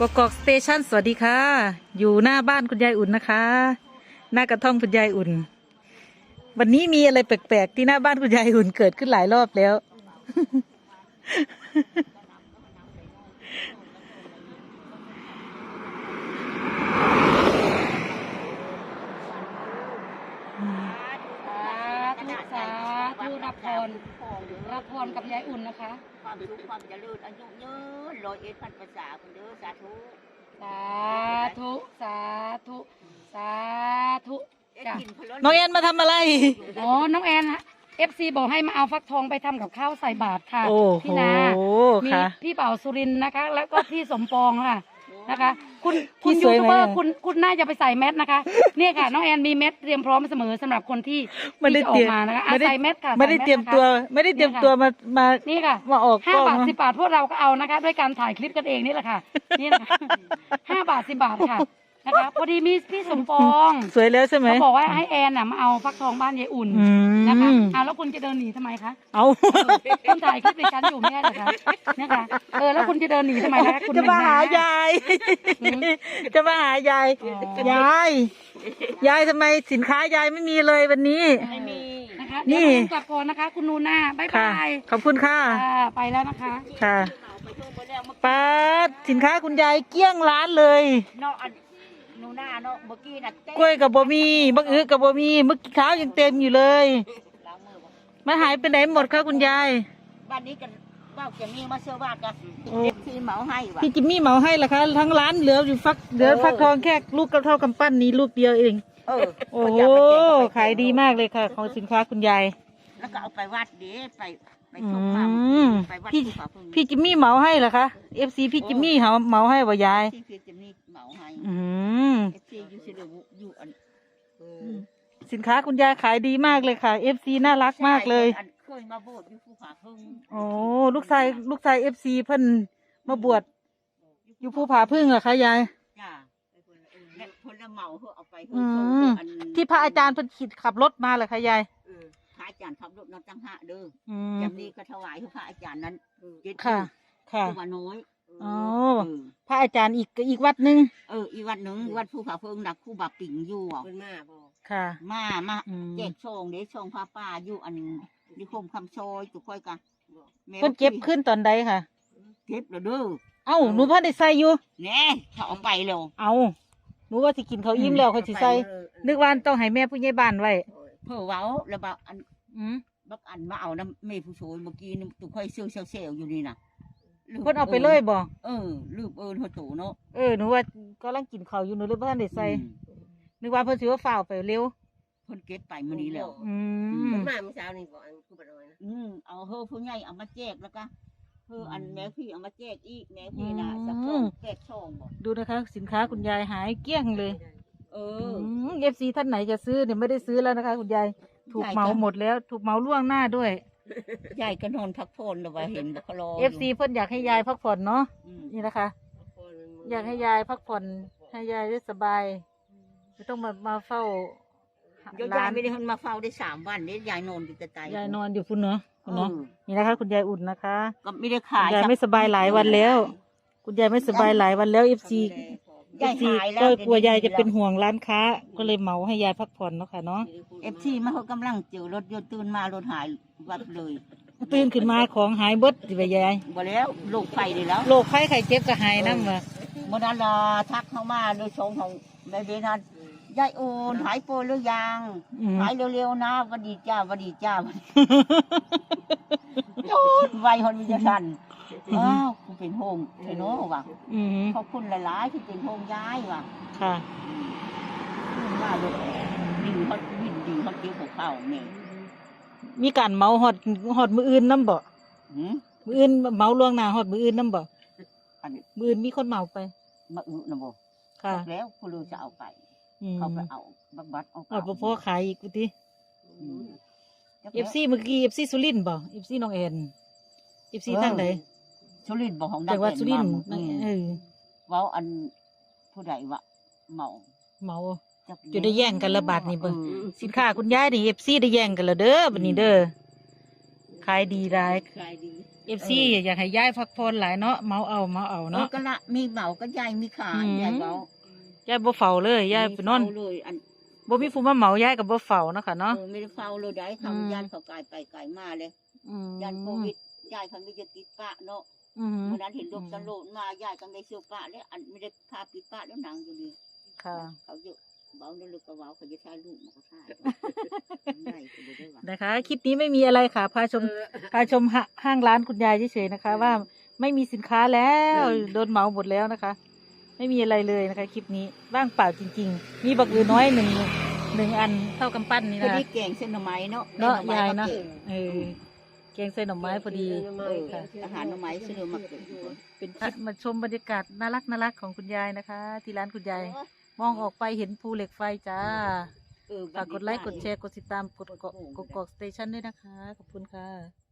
กกอกสเตชันสวัสดีค่ะ อยู่หน้าบ้านคุณยายอุ่นนะคะ หน้ากระท่อมคุณยายอุ่น วันนี้มีอะไรแปลกๆที่หน้าบ้านคุณยายอุ่นเกิดขึ้นหลายรอบแล้ว สาธุสาธุ รับพรรับพรกับยายอุ่นนะคะ ความสุขความเจริญอายุยืนร้อยเอ็ดพันภาษาคนเด้อสาธุสาธุ สาธุ สาธุเอ็ดจ้ะกินพะโล้น้องแอนมาทำอะไร อ๋อ น้องแอนเอฟซีบอกให้มาเอาฟักทองไปทำกับข้าวใส่บาตรค่ะโอ้โหพี่นา มีค่ะ พี่เป่าสุรินทร์นะคะ แล้วก็พี่สมปองค่ะ นะคะ คุณพี่คุณสยูวยไหมทูบเบอร์อะคุณคุณน่าจะไปใส่แมสนะคะ เนี่ยค่ะน้องแอนมีแมสเตรียมพร้อมเสมอสำหรับคนที่ไม่ได้ที่จะอเตรีมอยกมานะคะอะไม่ได้ใส่แมสค่ะไม่ได้ใส่แสเตรียมนะคะตัว ไม่ได้เตรียมตัวมามา นี่ค่ะมาออกห้ากล้องบาทนะ สิบาทพวกเราก็เอานะคะ ด้วยการถ่ายคลิปกันเองนี่แหละค่ะ นี่นะคะห้าบาทสิบาทค่ะ นะคะพอดีมีพี่สมปองสวยแล้วใช่ไหมเขาบอกว่าให้แอนน่ะมาเอาฟักทองบ้านยายอุ่นอืนะคะมเอาแล้วคุณจะเดินหนีทำไมคะเอาคุณถ่ายคลิปดิฉันอยู่ไม่ใช่เหรอคะเนี่ยค่ะเออแล้วคุณจะเดินหนีทำไมคะคุณจะมาหาหนึ่งนะยายจะมาหายายอ๋อยายยายทำไมสินค้ายายไม่มีเลยวันนี้ไม่มีนะคะนี่เดี๋ยวคุณกลับก่อนนะคะ คุณนูน่าบ๊ายค่ะบายขอบคุณค่ะค่ะไปแล้วนะคะค่ะเอาไปโทรไปแล้วเมื่อป้าดสินค้าคุณยายเกลี้ยงร้านเลยเนาะอัน หนูหน้าเนาะเมื่อกี้น่ะเต้กล้วยกับบะมีบักอื้อกับบะมีเมื่อกี้เช้ายังเต็มอยู่เลย ล้างมือบ่มันหายไปไหนหมดคะคุณยาย บ้านนี้กันบ้านจะมีมาเชื่อบ้านกันโอ้เด็กที่เหมาให้ว่ะพี่จิมมี่เหมาให้เหรอคะทั้งร้านเหลืออยู่ฟักเหลือฟักทองแค่ลูกกระเท่ากำปั้นนี้ลูกเดียวเอง เออโอ้โหเขจะเไปแจกเอไปขายดีมากเลยค่ะ ของสินค้าคุณยาย แล้วก็เอาไปวัดเด้ไปไปอืส่งมามไปวัดพี่ภูเขาพึ่งพี่จิมมี่เหมาให้เหรอคะเอฟซีพี่จิมมี่เหาเหมาให้ว่ายาย ที่พี่จะมีเหมาให้ อืมเอฟซีอยู่สิเดอยู่อันเออสินค้าคุณยายขายดีมากเลยค่ะเอฟซีน่ารักมากเลยใช่อันเคยมาโบสถ์อยู่ภูผาพึ่งโอ้ลูกชายลูกชายเอฟซีเพิ่นมาบวชอยู่ภูผาพึ่งเหรอคะยาย จ้าและพลเหมาเพื่อเอาไปอืเพื่อส่งมอันที่พระอาจารย์เพิ่นขี่ขับรถมาเหรอคะยาย เออพระอาจารย์ขับรถนำจังหะเด้ออือม จำนี้ก็ถวายให้พระอาจารย์นั้นเจ็ดค่ะ ค่ะผู้ว่าน้อย อ๋อเออพระอาจารย์อีกอีกวัดหนึ่งเอออีกวัดหนึ่งวัดภูผาพึ่งนักคู่บาปิ่งอยู่อะค่ะ มามาอืม แจกซองเด้ซองผ้าป่าอยู่อันนิคมคำซอยตุกค่อยกันแม่เพิ่นเก็บขึ้นตอนใดค่ะ เก็บแล้วเด้อเอ้าหนูพ่อได้ใส่อยู่ แน่เขาเอาไปแล้วเอาหนูว่าสิกินเขาวอิ่มแล้วเขาสิใส่นึกว่าต้องให้แม่ผู้ใหญ่บ้านไว้เพื่อเว้าแล้วบักอัน อืมบักอันมาเอาน้ำเมผู้โชยเมื่อกี้นี่ตุกค่อยเซลเซลอยู่นี่น่ะลืม เพิ่นเอาไปเลยบ่เออลืมเอิญเขาตู่เนาะเออหนูว่าก็ลังกินข้าวอยู่หนูเลยบ่ทันได้ใส่อืมนึกว่าเพิ่นสิว่าฝ้าวไปเร็ว เพิ่นเก็บไปมื้อนี้แล้ว อือืมมมาเมื่อเช้านี่บอกอันคือบ่น้อยนะ อืมเอาเฮอผู้ใหญ่เอามาแจกแล้วก็เฮออันแม่พี่เอามาแจกอีกแม่พี่น่ะสักสองแจกซองบ่ดูนะคะ สินค้าคุณยายหายเกลี้ยงเลยเออือม FC ท่านไหนจะซื้อเนี่ยไม่ได้ซื้อแล้วนะคะ คุณยายถูกเหมาหมดแล้ว ถูกเหมาล่วงหน้าด้วย ยายก็นอนพักผ่อนแล้วว่าเห็นบ่เขารอ FC เพิ่นอยากให้ยายพักผ่อนเนาะอืมนี่นะคะ อยากให้ยายพักผ่อนให้ยายได้สบายไม่ต้องมามาเฝ้าเดี๋ยวร้ายายนไม่ได้เพิ่นมาเฝ้าได้สามวันนี้ยายนอนอยู่แต่ใจยายนอนอยู่พุ่นเนาะเอพุ่นเนาะอนี่นะคะ คุณยายอุ่นนะคะก็ไม่ได้คุขายณยายไม่สบายหลายวันแล้ว คุณยายไม่สบายหลายวันแล้ว FC ยาย FC หายแล้วก็กลัวยายจะเป็นห่วงร้านค้า ก็เลยเหมาให้ยายพักผ่อนเนาะค่ะเนาะเอฟซีมาเขากำลังเจอรถยนต์ตื่นมารถหายวับเลย ตื่นขึ้นมาของหายเบิดสิไปยายบ่แล้วโรคไฟเลยแล้วโรคไข้ไข้เจ็บก็หายน้ำว่ะเมื่อนั้นลาทักเข้ามาโดยชงของแม่เบนันยายโอนหายป่วยหรือยังอืมหายเร็วๆนะหวันดีจ้าหวันดีจ้าหวัดดีโยนไวคนมีจะทัน อ้าวกูเป็นโฮมเทโน่ว่ะอืมขอบคุณหลายๆที่เป็นโฮมย้ายว่ะค่ะมาเลยดินเขาดินดีเขาเกี่ยวกับข้าวเนี่ยมีการเหมาหอดหอดมืออื่นน้ำบ่หืมมืออื่นเหมาล่วงหน้าหอดมืออื่นน้ำบ่อันนี้มืออื่นมีคนเหมาไปมาอึนะบ่ค่ะ แล้วคุณลูกจะเอาไปอืมเขาไปเอาบักบัดเอาเอาบ่พอขายอีกกูติอืมเอฟซีเมื่อกี้เอฟซีสุรินทร์บ่เอฟซีน้องเอ็นเอฟซีทางไหน สุรินทร์บอกของจังหวัดสุรินทร์อืมเออเว้าอันผู้ใดวะเมาเหมา จักจะได้แย่งกันละบาทนี่เบิ่ง ออสินค้าคุณยายนี่เอฟซีได้แย่งกันและเด้อบัดนี้เด้อขายดีหลาย ขายดีอเอฟซีอยากให้ย้ายพักผ่อนหลายเนาะเมาเอาเมาเอาเออเนาะก็ละมีเบาก็ใหญ่มีขาอืมใหญ่เบาย้ายบ่เฝ้าเลยย้ายไปนอนม่เฝ้าเลยอันบ่มีผู้มาเหมาย้ายกับบ่เฝ้าเนาะค่ะเนาะ เออไม่ได้เฝ้าเลยได้อืมคำยันเขากายไปไกลมาเลย อืมยันโควิดยายเขาไม่จะติดปะเนาะอืมวันนั้นเห็นลูกตะโลดมายายกังได้เสื้อปะแล้วอันไม่ได้พาปิดปะแล้วหนังอยู่ดีค่ะ เขาเยอะเบาเนื้อลึกกระเบาเขาจะใช้ลูกมันก็ใช่ได้ก็เลยได้ว่า นะคะคลิปนี้ไม่มีอะไรค่ะ พาชม พาชมหาห้างร้านคุณยายเฉยๆนะคะว่าไม่มีสินค้าแล้วโดนเหมาหมดแล้วนะคะ ไม่มีอะไรเลยนะคะคลิปนี้ว่างเปล่าจริง ๆ มีบักอือน้อยหนึ่งหนึ่งอันเท่ากำปั้นนี่พอนะดีแกงเส้นหน่อไม้เนาะเนาะหน่อไม้ยายมเนาะก่งเออแกงใส่หน่อไม้พอดีเอออาหารหน่อไม้ซื้อมาเก่งเป็นคลิปมาชมบรรยากาศน่ารักน่ารักของคุณยายนะคะ ที่ร้านคุณยาย มองออกไปเห็นภูเหล็กไฟจ้าเออฝากกดไลค์กดแชร์กดติดตามกดเกาะกดกอกสเตชันด้วยนะคะ ขอบคุณค่ะ